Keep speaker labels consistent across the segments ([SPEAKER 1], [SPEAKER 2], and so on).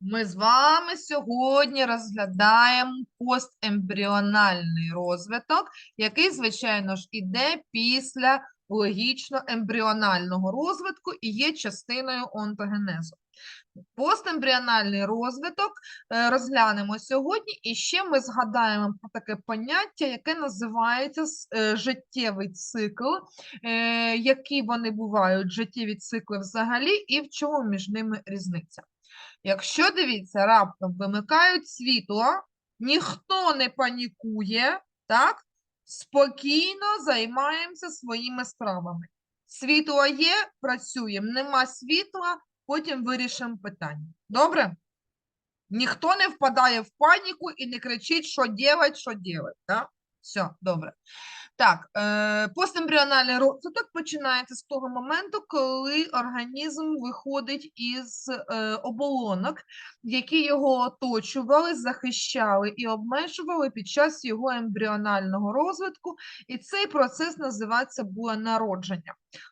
[SPEAKER 1] Ми з вами сьогодні розглядаємо постембріональний розвиток, який, звичайно ж, іде після логічно-ембріонального розвитку і є частиною онтогенезу. Постембріональний розвиток е, розглянемо сьогодні, і ще ми згадаємо про таке поняття, яке називається е, життєвий цикл, е, які вони бувають, життєві цикли взагалі, і в чому між ними різниця. Якщо дивіться, раптом вимикають світло, ніхто не панікує, так? Спокійно займаємося своїми справами. Світло є, працюємо. Нема світла, потім вирішимо питання. Добре? Ніхто не впадає в паніку і не кричить, що делать, що. Так? Все, добре. Так, е, постембріональний розвиток починається з того моменту, коли організм виходить із е, оболонок, які його оточували, захищали і обмежували під час його ембріонального розвитку, і цей процес називається було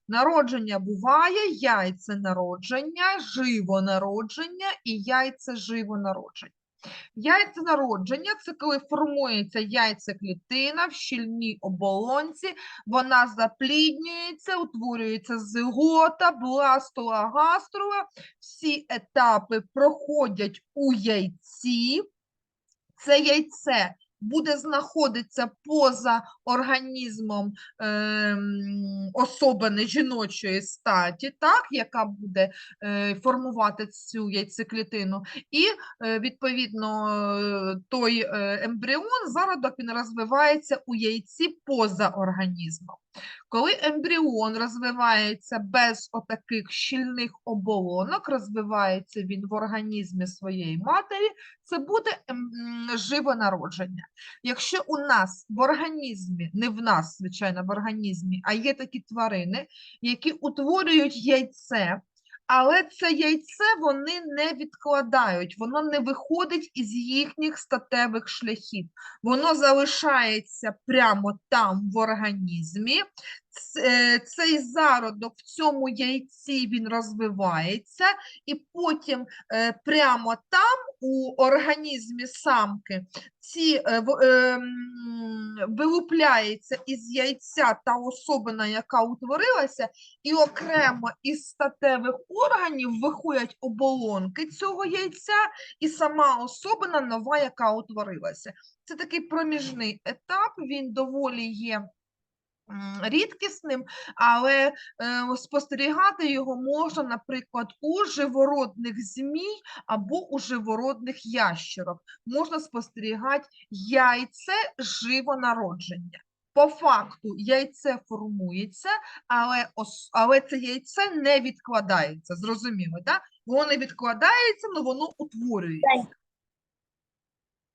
[SPEAKER 1] народження. Буває, яйценародження, живонародження і яйцеживонародження. Яйценародження – це коли формується яйцеклітина в щільній оболонці, вона запліднюється, утворюється зигота, бластула, гаструла. Всі етапи проходять у яйці. Це яйце буде знаходитися поза організмом е, особини жіночої статі, так, яка буде е, формувати цю яйцеклітину. І е, відповідно е, той е, ембріон, зародок він розвивається у яйці поза організмом. Коли ембріон розвивається без отаких щільних оболонок, розвивається він в організмі своєї матері, це буде ем, живонародження. Якщо у нас в організмі, не в нас, звичайно, в організмі, а є такі тварини, які утворюють яйце, але це яйце вони не відкладають, воно не виходить із їхніх статевих шляхів. Воно залишається прямо там в організмі. Е, Цей зародок в цьому яйці він розвивається, і потім е, прямо там у організмі самки ці е, вилупляється із яйця та особина, яка утворилася, і окремо із статевих органів виходять оболонки цього яйця, і сама особина нова, яка утворилася. Це такий проміжний етап, він доволі є рідкісним, але е, спостерігати його можна, наприклад, у живородних змій або у живородних ящерок. Можна спостерігати яйце живонародження. По факту яйце формується, але, але це яйце не відкладається. Зрозуміло, так? Воно не відкладається, але воно утворюється.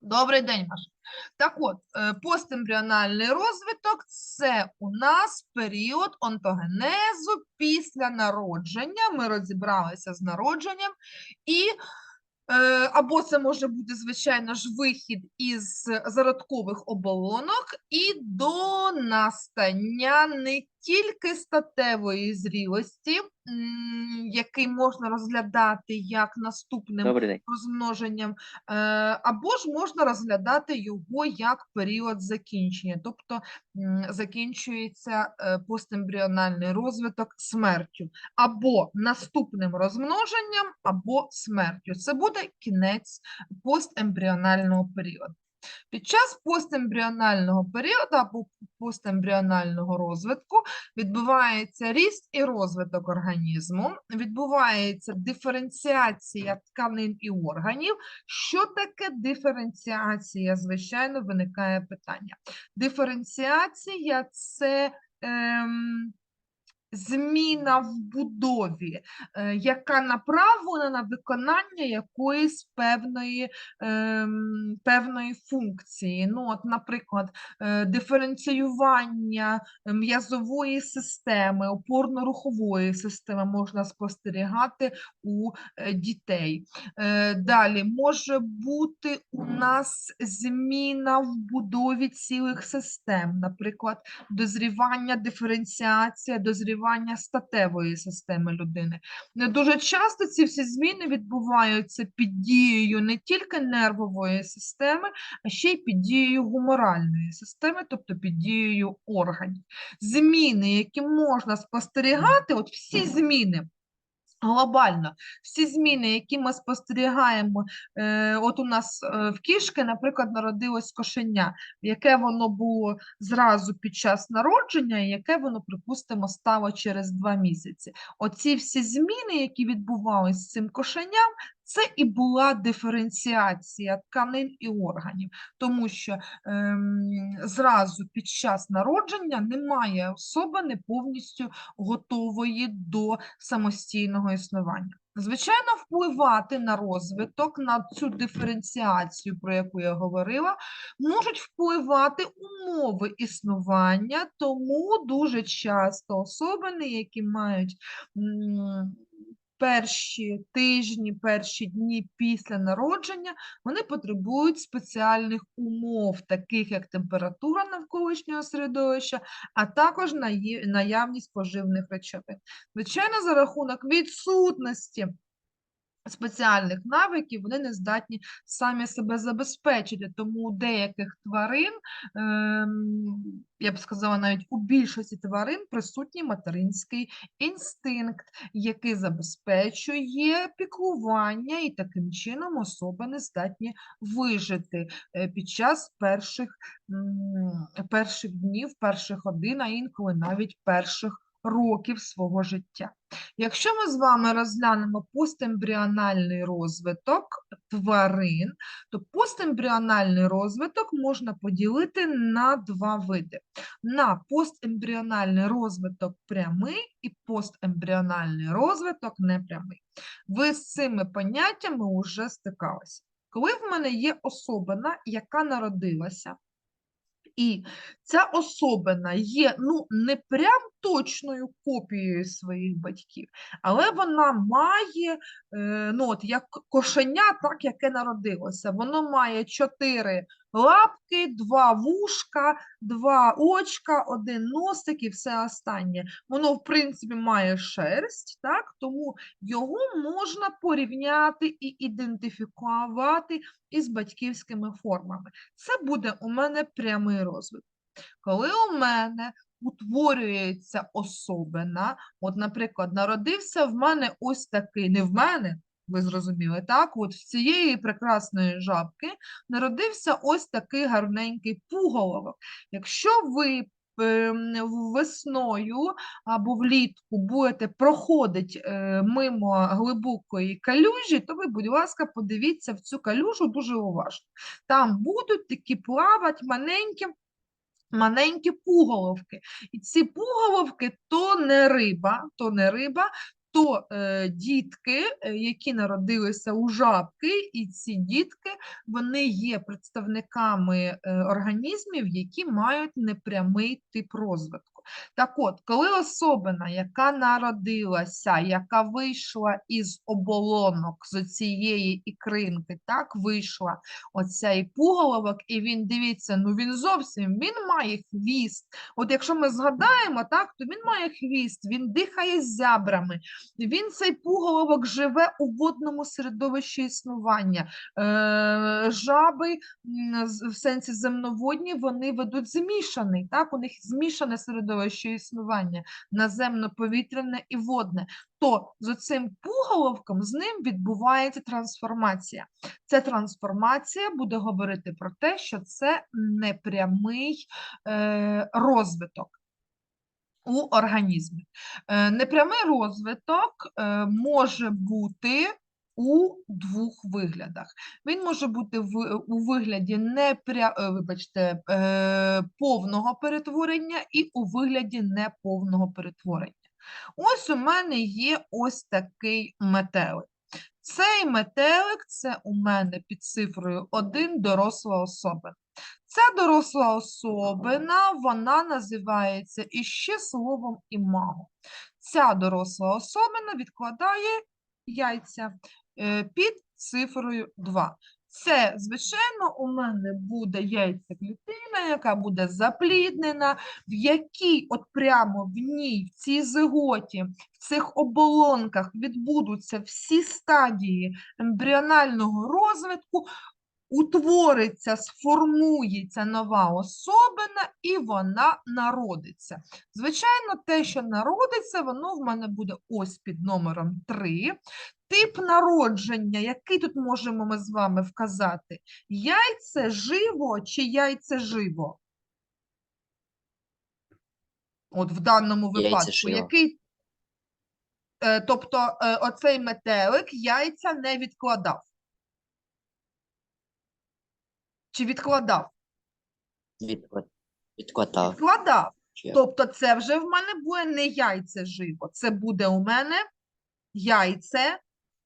[SPEAKER 1] Добрий день, Маша. Так от, е, постембріональний розвиток – це у нас період онтогенезу після народження. Ми розібралися з народженням. І е, або це може бути, звичайно ж, вихід із зародкових оболонок і до настання тільки статевої зрілості, який можна розглядати як наступним розмноженням, е, або ж можна розглядати його як період закінчення, тобто закінчується е, постембріональний розвиток смертю, або наступним розмноженням, або смертю. Це буде кінець постембріонального періоду. Під час постембріонального періоду або постембріонального розвитку відбувається ріст і розвиток організму, відбувається диференціація тканин і органів. Що таке диференціація? Звичайно, виникає питання. Диференціація це ем, зміна в будові, е, яка направлена на виконання якоїсь певної, ем, певної функції. Ну, от, наприклад, е, диференціювання м'язової системи, опорно-рухової системи можна спостерігати у е, дітей. Е, Далі може бути у нас зміна в будові цілих систем, наприклад, дозрівання, диференціація, дозрівання спозрівання статевої системи людини. Дуже часто ці всі зміни відбуваються під дією не тільки нервової системи, а ще й під дією гуморальної системи, тобто під дією органів. Зміни, які можна спостерігати, от всі зміни. Глобально, всі зміни, які ми спостерігаємо, е, от у нас е, в кішки, наприклад, народилось кошеня, яке воно було зразу під час народження, і яке воно, припустимо, стало через два місяці. Оці всі зміни, які відбувалися з цим кошеням, це і була диференціація тканин і органів, тому що ем, зразу під час народження немає особи не повністю готової до самостійного існування. Звичайно, впливати на розвиток, на цю диференціацію, про яку я говорила, можуть впливати умови існування, тому дуже часто особини, які мають перші тижні, перші дні після народження, вони потребують спеціальних умов, таких як температура навколишнього середовища, а також наявність поживних речовин. Звичайно, за рахунок відсутності спеціальних навиків вони не здатні самі себе забезпечити. Тому у деяких тварин, ем, я б сказала, навіть у більшості тварин присутній материнський інстинкт, який забезпечує піклування, і таким чином особи не здатні вижити е, під час перших, перших днів, перших годин, а інколи навіть перших років свого життя. Якщо ми з вами розглянемо постембріональний розвиток тварин, то постембріональний розвиток можна поділити на два види: на постембріональний розвиток прямий і постембріональний розвиток непрямий. Ви з цими поняттями вже стикалися. Коли в мене є особина, яка народилася, і ця особина є ну, не прям точною копією своїх батьків, але вона має, е, ну, от як кошеня, так, яке народилося. Воно має чотири лапки, два вушка, два очка, один носик і все останнє. Воно, в принципі, має шерсть, так, тому його можна порівняти і ідентифікувати із батьківськими формами. Це буде у мене прямий розвиток. Коли у мене утворюється особина, от, наприклад, народився в мене ось такий, не в мене, ви зрозуміли, так? От в цієї прекрасної жабки народився ось такий гарненький пуголовок. Якщо ви ем, весною або влітку будете проходити е, мимо глибокої калюжі, то ви, будь ласка, подивіться в цю калюжу дуже уважно. Там будуть такі плавати маленькі маленькі пуголовки. І ці пуголовки то не риба, то не риба, то е, дітки, е, які народилися у жабки, і ці дітки вони є представниками е, організмів, які мають непрямий тип розвитку. Так от, коли особина, яка народилася, яка вийшла із оболонок з цієї ікринки, так вийшла оця і пуголовок, і він дивіться, ну він зовсім він має хвіст. От якщо ми згадаємо, так, то він має хвіст, він дихає зябрами, він цей пуголовок живе у водному середовищі існування. Е, жаби в сенсі земноводні вони ведуть змішаний, так, у них змішане середовище існування, наземно-повітряне і водне. То з оцим пуголовком з ним відбувається трансформація. Ця трансформація буде говорити про те, що це непрямий е, розвиток у організмі. Е, непрямий розвиток е, може бути у двох виглядах. Він може бути в, у вигляді непря... е, вибачте, е, повного перетворення і у вигляді неповного перетворення. Ось у мене є ось такий метелик. Цей метелик це у мене під цифрою 1 доросла особина. Ця доросла особина, вона називається іще словом імаго. Ця доросла особина відкладає яйця під цифрою 2. Це, звичайно, у мене буде яйцеклітина, яка буде запліднена, в якій от прямо в ній, в цій зиготі, в цих оболонках відбудуться всі стадії ембріонального розвитку, утвориться, сформується нова особина і вона народиться. Звичайно, те, що народиться, воно в мене буде ось під номером 3. Тип народження, який тут можемо ми з вами вказати? Яйце живо чи яйце живо? От в даному випадку, який, е, тобто е, оцей метелик яйця не відкладав. Чи відкладав?
[SPEAKER 2] Відклад... Відкладав.
[SPEAKER 1] Відкладав.
[SPEAKER 2] Чи-
[SPEAKER 1] Тобто це вже в мене буде не яйце живо, це буде у мене яйце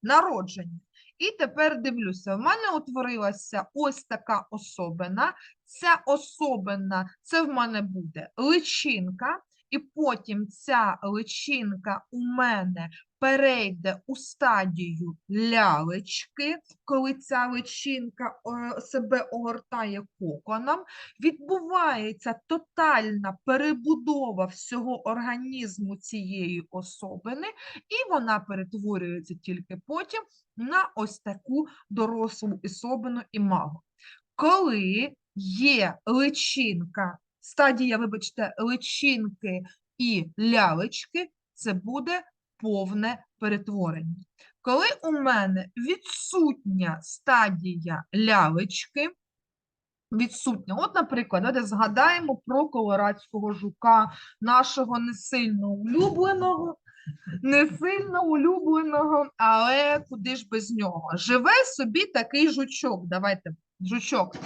[SPEAKER 1] народження. І тепер дивлюся, в мене утворилася ось така особина. Ця особина, це в мене буде личинка, і потім ця личинка у мене перейде у стадію лялечки, коли ця личинка себе огортає коконом відбувається тотальна перебудова всього організму цієї особини, і вона перетворюється тільки потім на ось таку дорослу особину імаго. Коли є личинка, стадія, вибачте, личинки і лялечки, це буде повне перетворення. Коли у мене відсутня стадія лялечки, відсутня. От, наприклад, давайте згадаємо про колорадського жука, нашого не сильно улюбленого, не сильно улюбленого, але куди ж без нього? Живе собі такий жучок. Давайте, жучок, в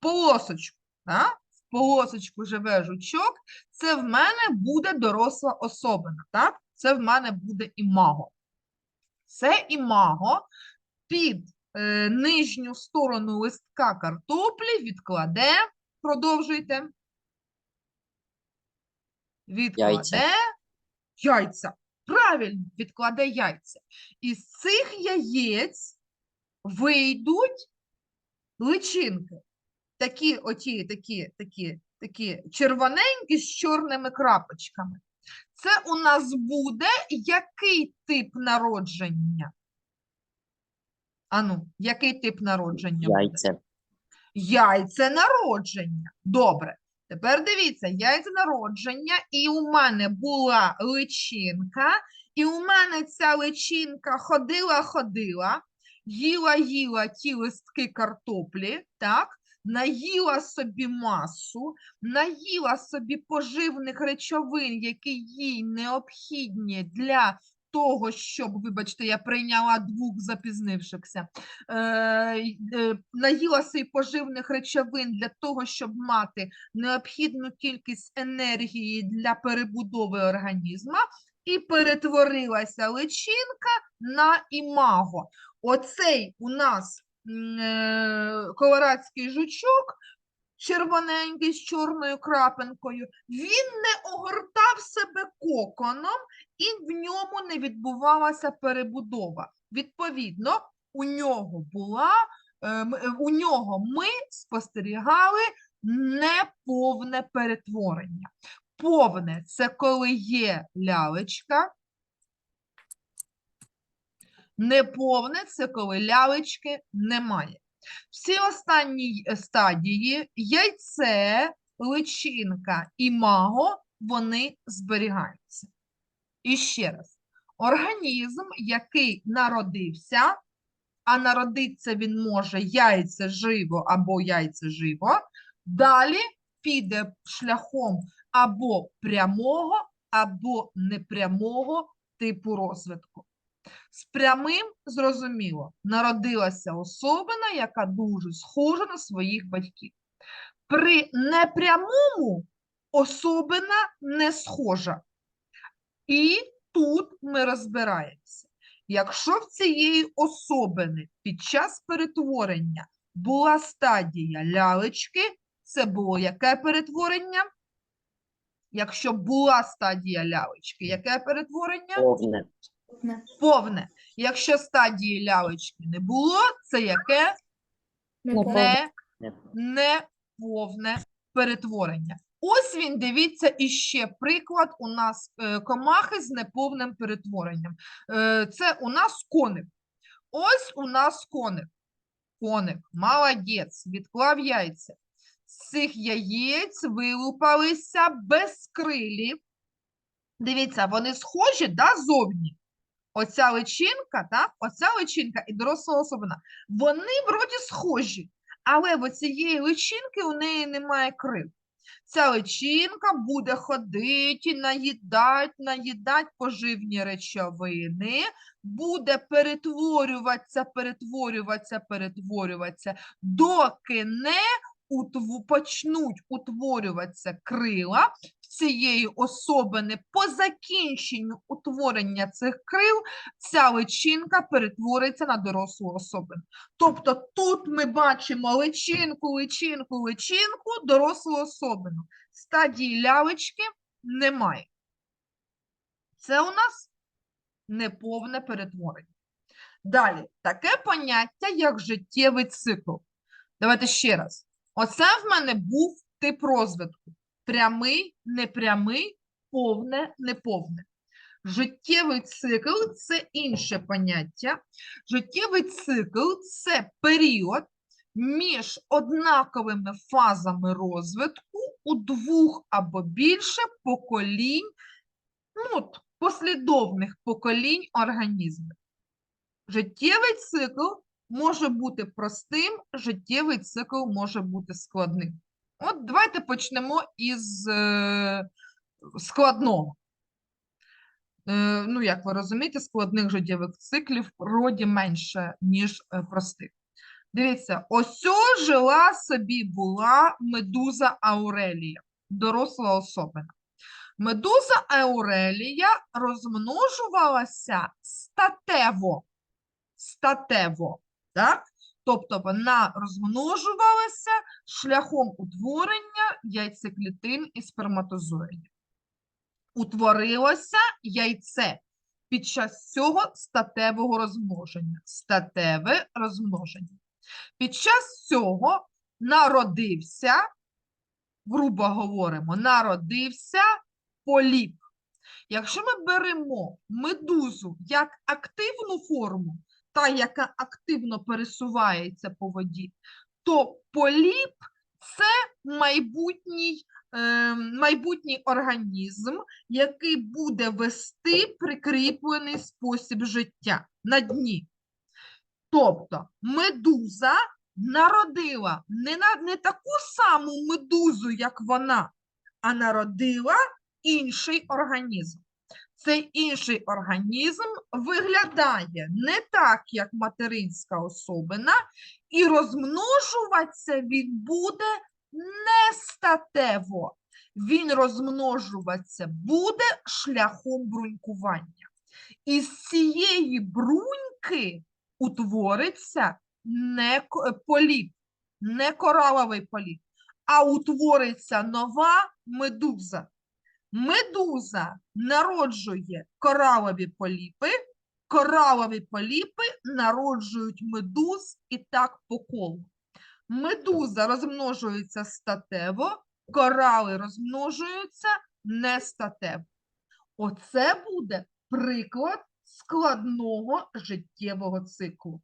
[SPEAKER 1] полосочку. В полосочку живе жучок. Це в мене буде доросла особина. Так? Це в мене буде імаго. Це імаго під е, нижню сторону листка картоплі відкладе, продовжуйте. Відкладе яйця. Правильно, відкладе яйця. Із цих яєць вийдуть личинки. Такі, оті, такі, такі, такі червоненькі з чорними крапочками. Це у нас буде який тип народження? Ану, який тип народження буде?
[SPEAKER 2] Яйце.
[SPEAKER 1] Яйце народження. Добре. Тепер дивіться, яйце народження, і у мене була личинка, і у мене ця личинка ходила-ходила, їла-їла ті листки картоплі, так? Наїла собі масу, наїла собі поживних речовин, які їй необхідні для того, щоб, вибачте, я прийняла двох запізнившихся, е, е, наїла собі поживних речовин для того, щоб мати необхідну кількість енергії для перебудови організму, і перетворилася личинка на імаго. Оцей у нас колорадський жучок, червоненький з чорною крапинкою, він не огортав себе коконом, і в ньому не відбувалася перебудова. Відповідно, у нього була, е, е, у нього ми спостерігали неповне перетворення. Повне це коли є лялечка. Неповне це коли лялечки немає. Всі останні е, стадії яйце, личинка і маго вони зберігаються. І ще раз, організм, який народився, а народиться він може яйце живо або яйце живо, далі піде шляхом або прямого, або непрямого типу розвитку. З прямим зрозуміло, народилася особина, яка дуже схожа на своїх батьків. При непрямому особина не схожа. І тут ми розбираємося. Якщо в цієї особини під час перетворення була стадія лялечки, це було яке перетворення? Якщо була стадія лялечки, яке перетворення?
[SPEAKER 2] Повне.
[SPEAKER 1] Повне. Якщо стадії лялечки не було, це яке? не
[SPEAKER 2] Не-
[SPEAKER 1] неповне перетворення. Ось він, дивіться, іще приклад у нас е, комахи з неповним перетворенням. Е, це у нас коник. Ось у нас коник. Коник, молодець, відклав яйця. З цих яєць вилупалися безкрилі. Дивіться, вони схожі да, зовні. Оця личинка, так? Оця личинка і доросла особина. Вони вроді схожі, але в цієї личинки у неї немає крил. Ця личинка буде ходити, наїдати, наїдати поживні речовини, буде перетворюватися, перетворюватися, перетворюватися, доки не утв- почнуть утворюватися крила цієї особини по закінченню утворення цих крил ця личинка перетвориться на дорослу особину. Тобто тут ми бачимо личинку, личинку, личинку, дорослу особину. Стадії лялечки немає. Це у нас неповне перетворення. Далі, таке поняття, як життєвий цикл. Давайте ще раз. Оце в мене був тип розвитку. Прямий, непрямий, повне, неповне. Життєвий цикл це інше поняття. Життєвий цикл це період між однаковими фазами розвитку у двох або більше поколінь, ну, послідовних поколінь організмів. Життєвий цикл може бути простим, життєвий цикл може бути складним. От давайте почнемо із е, складного. Е, ну, як ви розумієте, складних життєвих циклів в природі менше, ніж е, простих. Дивіться, ось жила собі була медуза Аурелія, доросла особина. Медуза Аурелія розмножувалася статево. Статево, так? Тобто вона розмножувалася шляхом утворення яйцеклітин і сперматозоїдів. Утворилося яйце під час цього статевого розмноження. Статеве розмноження. Під час цього народився, грубо говоримо, народився поліп. Якщо ми беремо медузу як активну форму, та, яка активно пересувається по воді, то поліп це майбутній, е, майбутній організм, який буде вести прикріплений спосіб життя на дні. Тобто медуза народила не, на, не таку саму медузу, як вона, а народила інший організм. Цей інший організм виглядає не так, як материнська особина, і розмножуватися він буде нестатево. Він розмножуватися буде шляхом брунькування. Із цієї бруньки утвориться не поліп, не кораловий поліп, а утвориться нова медуза. Медуза народжує коралові поліпи, коралові поліпи народжують медуз і так по колу. Медуза розмножується статево, корали розмножуються нестатево. Оце буде приклад складного життєвого циклу.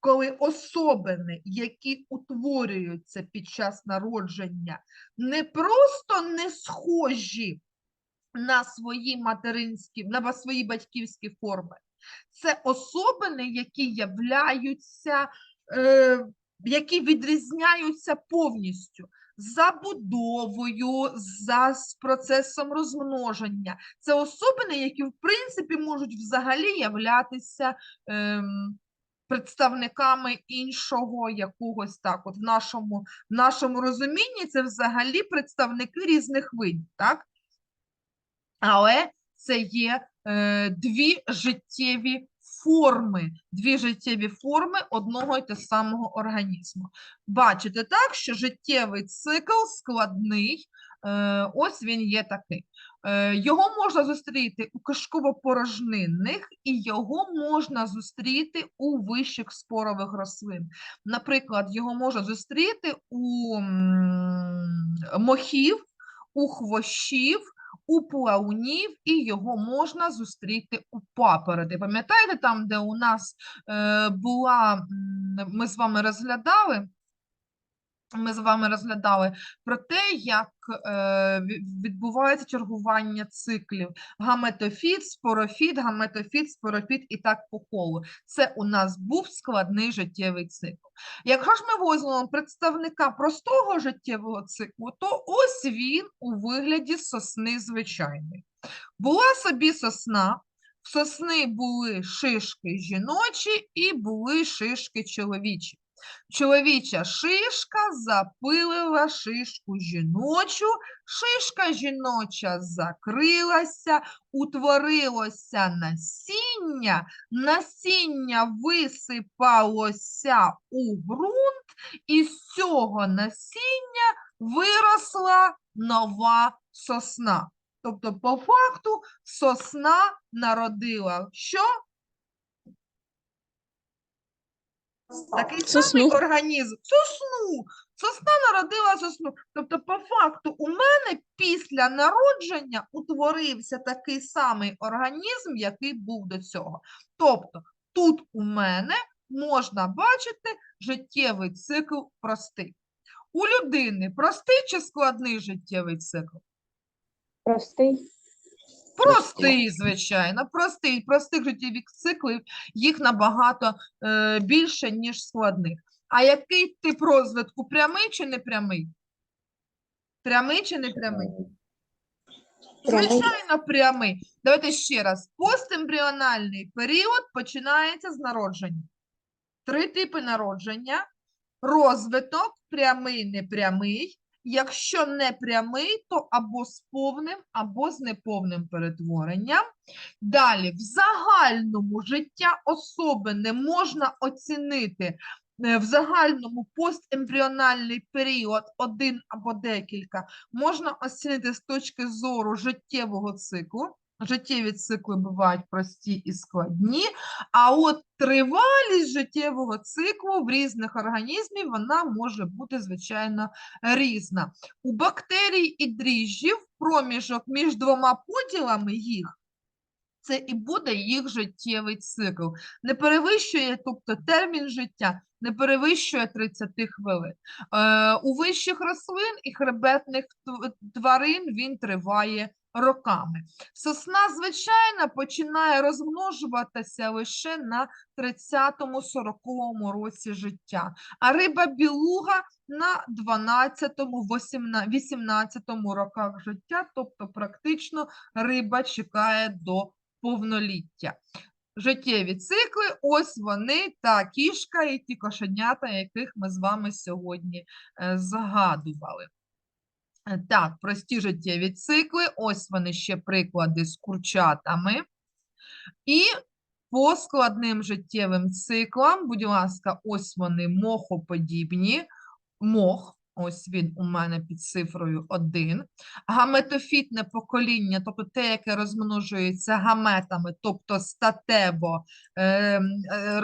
[SPEAKER 1] Коли особини, які утворюються під час народження, не просто не схожі на свої материнські, на свої батьківські форми, це особини, які являються, е, які відрізняються повністю забудовою, за процесом розмноження. Це особини, які, в принципі, можуть взагалі являтися ем, представниками іншого якогось так. От в нашому, в нашому розумінні це взагалі представники різних видів, так? Але це є е, дві життєві форми, дві життєві форми одного і те самого організму. Бачите так, що життєвий цикл складний, е, ось він є такий. Е, Його можна зустріти у кишково-порожнинних і його можна зустріти у вищих спорових рослин. Наприклад, його можна зустріти у мохів, у хвощів, у плаунів, і його можна зустріти у папороти. Пам'ятаєте, там, де у нас е, була, ми з вами розглядали, ми з вами розглядали про те, як е, відбувається чергування циклів. Гаметофіт, спорофіт, гаметофіт, спорофіт і так по колу. Це у нас був складний життєвий цикл. Якщо ж ми візьмемо представника простого життєвого циклу, то ось він у вигляді сосни звичайної. Була собі сосна, в сосни були шишки жіночі і були шишки чоловічі. Чоловіча шишка запилила шишку жіночу, шишка жіноча закрилася, утворилося насіння, насіння висипалося у ґрунт, і з цього насіння виросла нова сосна. Тобто, по факту, сосна народила що? Такий самий організм. Сосну. Сосна народила сосну. Тобто, по факту, у мене після народження утворився такий самий організм, який був до цього. Тобто, тут у мене можна бачити життєвий цикл простий. У людини простий чи складний життєвий цикл?
[SPEAKER 3] Простий.
[SPEAKER 1] Простий, звичайно, простий. Простих життєвих циклів їх набагато е, більше, ніж складних. А який тип розвитку? Прямий чи непрямий? Прямий чи непрямий?
[SPEAKER 3] Прямий.
[SPEAKER 1] Звичайно, прямий. Давайте ще раз. Постембріональний період починається з народження. Три типи народження. Розвиток, прямий, непрямий. Якщо не прямий, то або з повним, або з неповним перетворенням. Далі, в загальному життя особи не можна оцінити е, в загальному постембріональний період один або декілька можна оцінити з точки зору життєвого циклу. Життєві цикли бувають прості і складні, а от тривалість життєвого циклу в різних організмів вона може бути, звичайно, різна. У бактерій і дріжджів проміжок між двома поділами їх це і буде їх життєвий цикл. Не перевищує, тобто термін життя не перевищує 30 хвилин. Е, у вищих рослин і хребетних тварин він триває роками. Сосна, звичайно, починає розмножуватися лише на 30-40 році життя, а риба білуга на 12-18 роках життя, тобто практично риба чекає до повноліття. Життєві цикли, ось вони, та кішка і ті кошенята, яких ми з вами сьогодні е, згадували. Е, Так, прості життєві цикли, ось вони ще приклади з курчатами. І по складним життєвим циклам, будь ласка, ось вони мохоподібні. Мох, ось він у мене під цифрою 1. Гаметофітне покоління, тобто те, яке розмножується гаметами, тобто статево, ем, е,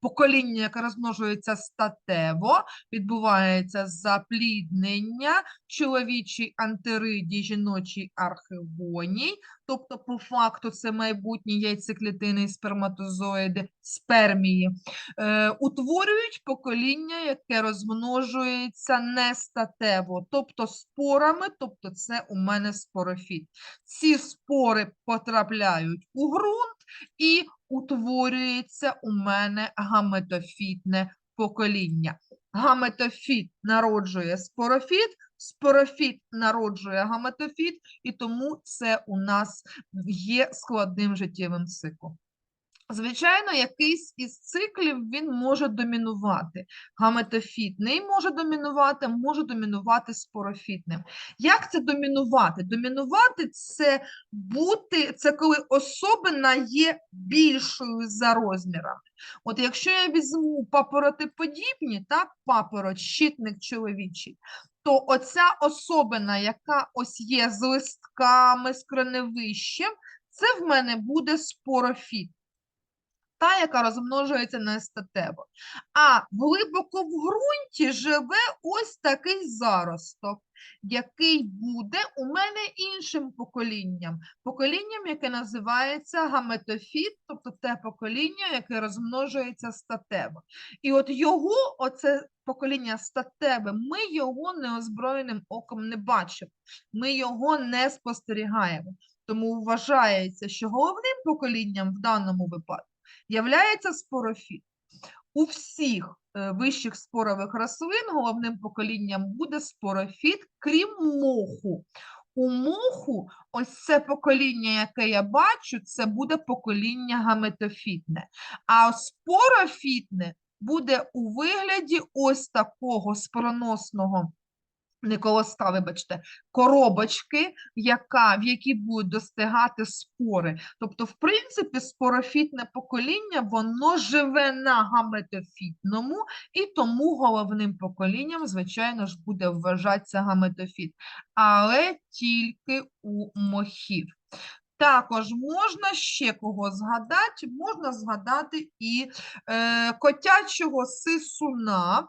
[SPEAKER 1] покоління, яке розмножується статево, відбувається запліднення, чоловічий антиридій, жіночий архигоній, тобто по факту це майбутні яйцеклітини і сперматозоїди, спермії, е, утворюють покоління, яке розмножується нестатево, тобто спорами, тобто це у мене спорофіт. Ці спори потрапляють у ґрунт і утворюється у мене гаметофітне покоління. Гаметофіт народжує спорофіт, спорофіт народжує гаметофіт, і тому це у нас є складним життєвим циклом. Звичайно, якийсь із циклів він може домінувати. Гаметофітний може домінувати, може домінувати спорофітним. Як це домінувати? Домінувати це бути, це коли особина є більшою за розмірами. От якщо я візьму папоротиподібні, так, папороть, щитник чоловічий, то оця особина, яка ось є з листками, з кореневищем, це в мене буде спорофіт та, яка розмножується нестатево. А глибоко в ґрунті живе ось такий заросток, який буде у мене іншим поколінням. Поколінням, яке називається гаметофіт, тобто те покоління, яке розмножується статево. І от його, оце покоління статеве, ми його неозброєним оком не бачимо, ми його не спостерігаємо. Тому вважається, що головним поколінням в даному випадку являється спорофіт. У всіх е, вищих спорових рослин головним поколінням буде спорофіт, крім моху. У моху ось це покоління, яке я бачу, це буде покоління гаметофітне. А спорофітне буде у вигляді ось такого спороносного не колоска, вибачте, коробочки, яка, в якій будуть достигати спори. Тобто, в принципі, спорофітне покоління, воно живе на гаметофітному, і тому головним поколінням, звичайно ж, буде вважатися гаметофіт, але тільки у мохів. Також можна ще кого згадати, можна згадати і е, котячого сисуна.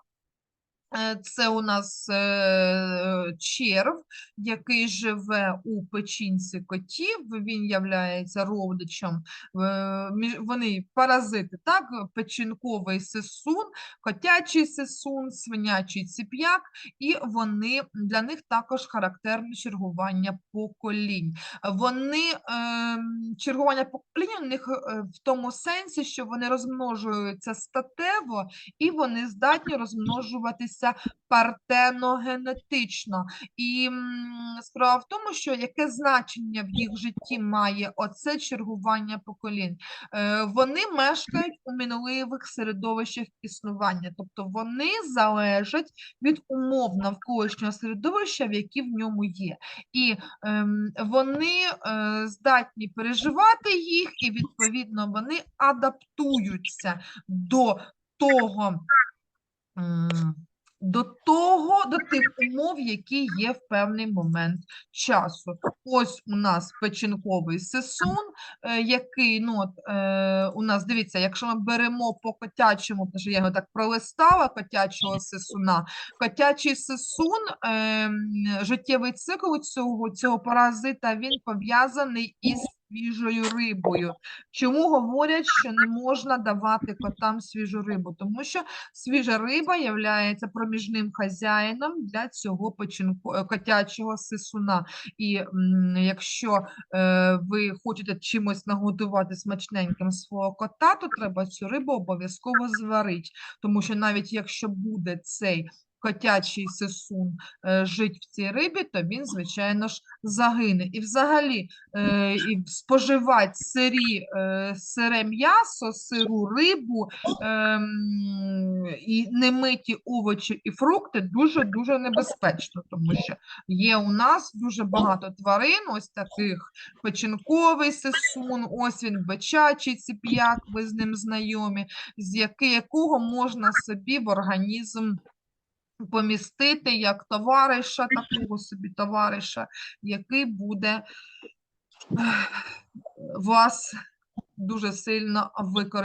[SPEAKER 1] Е, Це у нас е, черв, який живе у печінці котів. Він являється родичем. е, Вони паразити, так? Печінковий сисун, котячий сисун, свинячий ціп'як, і вони для них також характерне чергування поколінь. Вони чергування поколінь у них в тому сенсі, що вони розмножуються статево і вони здатні розмножуватися партеногенетично. І справа в тому, що яке значення в їх житті має оце чергування поколінь. Е, Вони мешкають у мінливих середовищах існування, тобто вони залежать від умов навколишнього середовища, в які в ньому є. І ем, вони е, здатні переживати їх, і відповідно вони адаптуються до того. До того, до тих умов, які є в певний момент часу. Ось у нас печінковий сисун, е, який, ну, от, е, у нас, дивіться, якщо ми беремо по котячому, тому що я його так пролистала, котячого сисуна, котячий сисун, е, життєвий цикл цього, цього паразита, він пов'язаний із свіжою рибою. Чому говорять, що не можна давати котам свіжу рибу? Тому що свіжа риба є проміжним хазяїном для цього печінку, е, котячого сисуна. І якщо е, ви хочете чимось нагодувати смачненьким свого кота, то треба цю рибу обов'язково зварити. Тому що навіть якщо буде цей котячий сисун е, жить в цій рибі, то він, звичайно ж, загине. І взагалі е, і споживати сирі, е, сире м'ясо, сиру рибу ем, і немиті овочі і фрукти дуже-дуже небезпечно, тому що є у нас дуже багато тварин, ось таких печінковий сисун, ось він бичачий ціп'як, ви з ним знайомі, з якого можна собі в організм помістити як товариша, такого собі товариша, який буде вас дуже сильно використовувати.